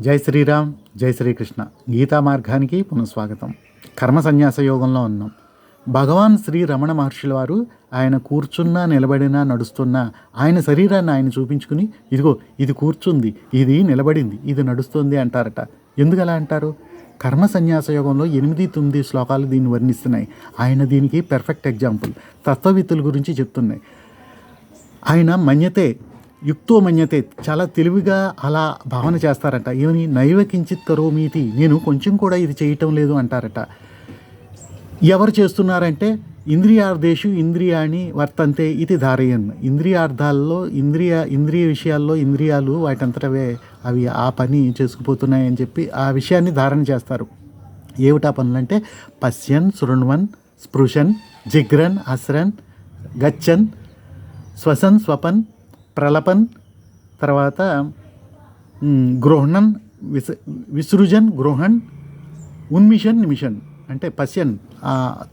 జై శ్రీరామ్ జై శ్రీకృష్ణ. గీతా మార్గానికి పునఃస్వాగతం. కర్మ సన్యాస యోగంలో ఉన్నాం. భగవాన్ శ్రీ రమణ మహర్షుల వారు ఆయన కూర్చున్నా నిలబడినా నడుస్తున్నా ఆయన శరీరాన్ని ఆయన చూపించుకుని ఇదిగో ఇది కూర్చుంది ఇది నిలబడింది ఇది నడుస్తుంది అంటారట. ఎందుకు అలా అంటారు? కర్మ సన్యాస యోగంలో ఎనిమిది తొమ్మిది శ్లోకాలు దీన్ని వర్ణిస్తున్నాయి. ఆయన దీనికి పెర్ఫెక్ట్ ఎగ్జాంపుల్ తత్వవిత్తుల గురించి చెప్తున్నాయి. ఆయన మన్యతే యుక్తో మన్యతే చాలా తెలివిగా అలా భావన చేస్తారట. ఏమని? నైవ కించిత్ కరోమీతి. నేను కొంచెం కూడా ఇది చేయటం లేదు అంటారట. ఎవరు చేస్తున్నారంటే ఇంద్రియార్థేషు ఇంద్రియాణి వర్తంతే ఇది ధారయన్. ఇంద్రియార్థాల్లో ఇంద్రియ ఇంద్రియ విషయాల్లో ఇంద్రియాలు వాటంతటవే అవి ఆ పని చేసుకుపోతున్నాయని చెప్పి ఆ విషయాన్ని ధారణ చేస్తారు. ఏమిటా పనులంటే పశ్యన్ శృణ్వన్ స్పృశన్ జిగ్రన్ అస్రన్ గచ్చన్ స్వసన్ స్వపన్ ప్రలపన్ తర్వాత గృహణన్ విస విసృజన్ గృహణ్ ఉన్మిషన్ నిమిషన్ అంటే పశ్యన్.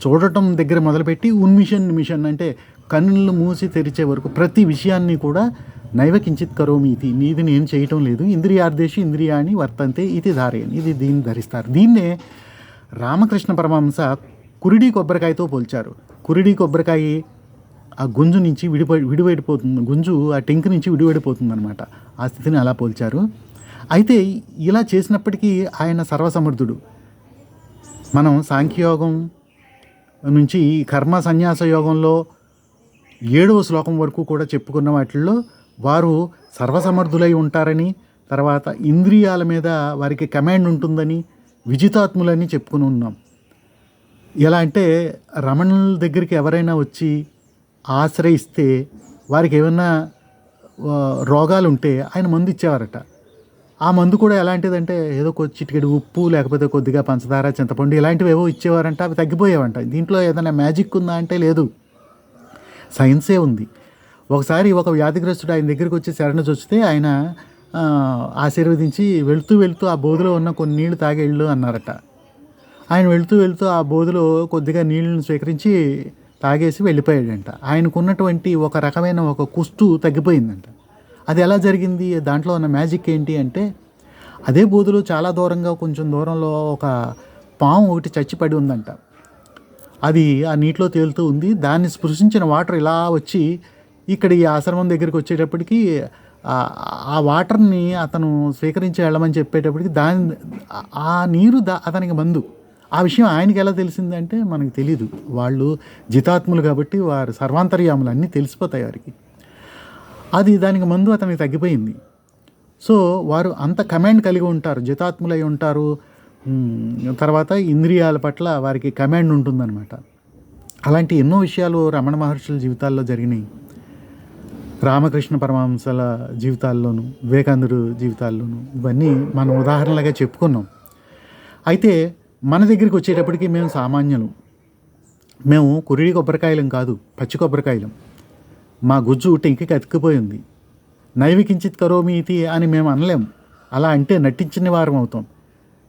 చూడటం దగ్గర మొదలుపెట్టి ఉన్మిషన్ నిమిషన్ అంటే కన్నులు మూసి తెరిచే వరకు ప్రతి విషయాన్ని కూడా నైవ కించిత్ కరోమి ఇది. ఇది నేను చేయటం లేదు. ఇంద్రియార్దేశి ఇంద్రియాన్ని వర్తంతే ఇది ధారయన్. ఇది దీన్ని ధరిస్తారు. దీన్నే రామకృష్ణ పరమహంస కురిడి కొబ్బరికాయతో పోల్చారు. కురిడి కొబ్బరికాయ ఆ గుంజు నుంచి విడిపడి విడివడిపోతుంది గుంజు ఆ టెంక్ నుంచి విడివడిపోతుంది అనమాట ఆ స్థితిని అలా పోల్చారు. అయితే ఇలా చేసినప్పటికీ ఆయన సర్వసమర్థుడు. మనం సాంఖ్యయోగం నుంచి కర్మ సన్యాస యోగంలో ఏడవ శ్లోకం వరకు కూడా చెప్పుకున్న వాటిల్లో వారు సర్వసమర్థులై ఉంటారని తర్వాత ఇంద్రియాల మీద వారికి కమాండ్ ఉంటుందని విజితాత్ములని చెప్పుకుని ఉన్నాం. ఎలా అంటే రమణుల దగ్గరికి ఎవరైనా వచ్చి ఆశ్రయిస్తే వారికి ఏమైనా రోగాలు ఉంటే ఆయన మందు ఇచ్చేవారట. ఆ మందు కూడా ఎలాంటిదంటే ఏదో చిటికెడు ఉప్పు లేకపోతే కొద్దిగా పంచదార చింతపండు ఇలాంటివి ఏవో ఇచ్చేవారంట అవి తగ్గిపోయేవంట. దీంట్లో ఏదైనా మ్యాజిక్ ఉందా అంటే లేదు. సైన్సే ఉంది. ఒకసారి ఒక వ్యాధిగ్రస్తుడు ఆయన దగ్గరికి వచ్చి శరణ చొచ్చితే ఆయన ఆశీర్వదించి వెళుతూ వెళుతూ ఆ బోధిలో ఉన్న కొన్ని నీళ్ళు తాగేళ్ళు అన్నారట. ఆయన వెళుతూ వెళుతూ ఆ బోధిలో కొద్దిగా నీళ్ళను స్వీకరించి తాగేసి వెళ్ళిపోయాడంట. ఆయనకున్నటువంటి ఒక రకమైన ఒక కుస్తు తగ్గిపోయిందంట. అది ఎలా జరిగింది? దాంట్లో ఉన్న మ్యాజిక్ ఏంటి అంటే అదే బోధలో చాలా దూరంగా కొంచెం దూరంలో ఒక పాము ఒకటి చచ్చిపడి ఉందంట. అది ఆ నీటిలో తేలుతూ ఉంది. దాన్ని స్పృశించిన వాటర్ ఇలా వచ్చి ఇక్కడ ఈ ఆశ్రమం దగ్గరికి వచ్చేటప్పటికి ఆ- వాటర్ని అతను స్వీకరించి వెళ్ళమని చెప్పేటప్పటికి దాని ఆ- ఆ నీరు దా అతనికి మందు. ఆ విషయం ఆయనకి ఎలా తెలిసిందంటే మనకు తెలియదు వాళ్ళు జితాత్ములు కాబట్టి వారు సర్వాంతర్యాములు అన్నీ తెలిసిపోతాయి వారికి. అది దానికి ముందు అతనికి తగ్గిపోయింది. సో వారు అంత కమాండ్ కలిగి ఉంటారు. జితాత్ములై ఉంటారు. తర్వాత ఇంద్రియాల పట్ల వారికి కమాండ్ ఉంటుందన్నమాట. అలాంటి ఎన్నో విషయాలు రమణ మహర్షుల జీవితాల్లో జరిగినాయి. రామకృష్ణ పరమహంసల జీవితాల్లోనూ వివేకాందుడు జీవితాల్లోనూ ఇవన్నీ మనం ఉదాహరణలుగా చెప్పుకున్నాం. అయితే మన దగ్గరికి వచ్చేటప్పటికి మేము సామాన్యులు. మేము కురిడి కొబ్బరికాయలం కాదు పచ్చి కొబ్బరికాయలం. మా గుజ్జు టెంకికి అతికిపోయింది నైవి కించిత్ కరోమి ఇది అని మేము అనలేం. అలా అంటే నటించిన వారం అవుతాం.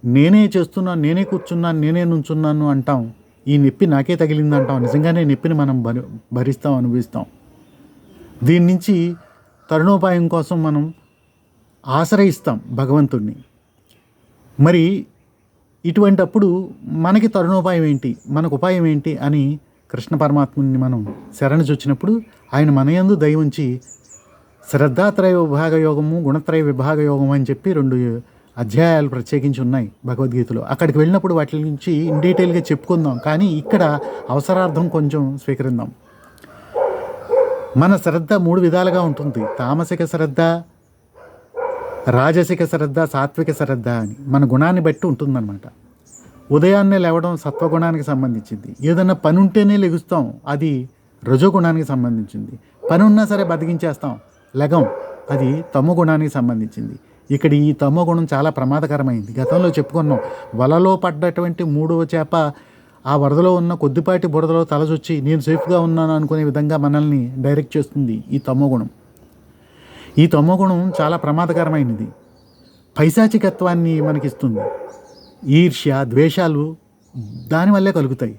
నేనే చేస్తున్నాను నేనే కూర్చున్నాను నేనే నుంచున్నాను అంటాం. ఈ నొప్పి నాకే తగిలింది అంటాం నిజంగానే నొప్పిని మనం భరి భరిస్తాం అనుభవిస్తాం. దీని నుంచి తరుణోపాయం కోసం మనం ఆశ్రయిస్తాం భగవంతుణ్ణి. మరి ఇటువంటప్పుడు మనకి తరుణోపాయం ఏంటి? మనకు ఉపాయం ఏంటి? అని కృష్ణ పరమాత్ముని మనం శరణ చొచ్చినప్పుడు ఆయన మనయందు దయవుంచి శ్రద్ధాత్రయ విభాగ యోగము గుణత్రయ విభాగ యోగము అని చెప్పి రెండు అధ్యాయాలు ప్రత్యేకించి ఉన్నాయి భగవద్గీతలో. అక్కడికి వెళ్ళినప్పుడు వాటి నుంచి ఇన్ డీటెయిల్గా చెప్పుకుందాం. కానీ ఇక్కడ అవసరార్థం కొంచెం స్వీకరిద్దాం. మన శ్రద్ధ మూడు విధాలుగా ఉంటుంది. తామసిక శ్రద్ధ రాజసిక శ్రద్ధ సాత్విక శ్రద్ధ అని మన గుణాన్ని బట్టి ఉంటుందన్నమాట. ఉదయాన్నే లేవడం సత్వగుణానికి సంబంధించింది. ఏదన్నా పని ఉంటేనే లెగుస్తాం. అది రజోగుణానికి సంబంధించింది. పని ఉన్నా సరే బతికించేస్తాం. లెగం. అది తమో గుణానికి సంబంధించింది. ఇక్కడ ఈ తమో గుణం చాలా ప్రమాదకరమైంది. గతంలో చెప్పుకున్నాం. వలలో పడ్డటువంటి మూడవ చేప ఆ వరదలో ఉన్న కొద్దిపాటి బురదలో తలచొచ్చి నేను సేఫ్గా ఉన్నాను అనుకునే విధంగా మనల్ని డైరెక్ట్ చేస్తుంది ఈ తమో గుణం. ఈ తమోగుణం చాలా ప్రమాదకరమైనది. పైశాచికత్వాన్ని మనకిస్తుంది. ఈర్ష్య ద్వేషాలు దానివల్లే కలుగుతాయి.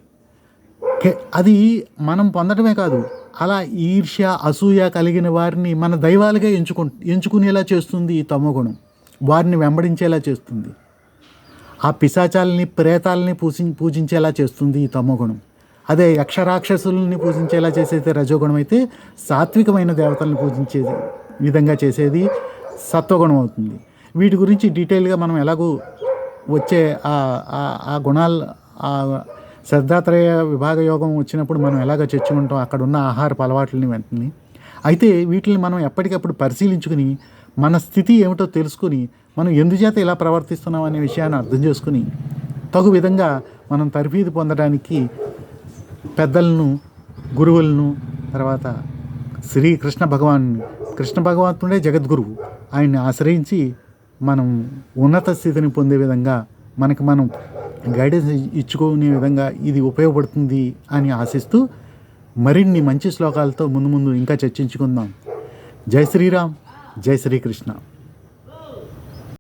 అది మనం పొందడమే కాదు అలా ఈర్ష్య అసూయ కలిగిన వారిని మన దైవాలుగా ఎంచుకు ఎంచుకునేలా చేస్తుంది ఈ తమోగుణం. వారిని వెంబడించేలా చేస్తుంది. ఆ పిశాచాలని ప్రేతాలని పూసి పూజించేలా చేస్తుంది ఈ తమోగుణం. అదే యక్షరాక్షసుల్ని పూజించేలా చేసేది రజోగుణం అయితే సాత్వికమైన దేవతలను పూజించేది. విధంగా చేసేది సత్వగుణం అవుతుంది. వీటి గురించి డీటెయిల్గా మనం ఎలాగో వచ్చే ఆ- ఆ- గుణాలు ఆ శ్రద్ధాత్రయ విభాగ యోగం వచ్చినప్పుడు మనం ఎలాగ చర్చించుకుంటాం అక్కడ ఉన్న ఆహారపు అలవాట్లని వెంటనే. అయితే వీటిని మనం ఎప్పటికప్పుడు పరిశీలించుకుని మన స్థితి ఏమిటో తెలుసుకుని మనం ఎందుచేత ఇలా ప్రవర్తిస్తున్నాం అనే విషయాన్ని అర్థం చేసుకుని తగు విధంగా మనం తరఫీదు పొందడానికి పెద్దలను గురువులను తర్వాత శ్రీకృష్ణ భగవాన్ కృష్ణ భగవంతుడే జగద్గురువు. ఆయన్ని ఆశ్రయించి మనం ఉన్నత స్థితిని పొందే విధంగా మనకి మనం గైడెన్స్ ఇచ్చుకునే విధంగా ఇది ఉపయోగపడుతుంది అని ఆశిస్తూ మరిన్ని మంచి శ్లోకాలతో ముందు ముందు ఇంకా చర్చించుకుందాం. జై శ్రీరామ్ జై శ్రీకృష్ణ.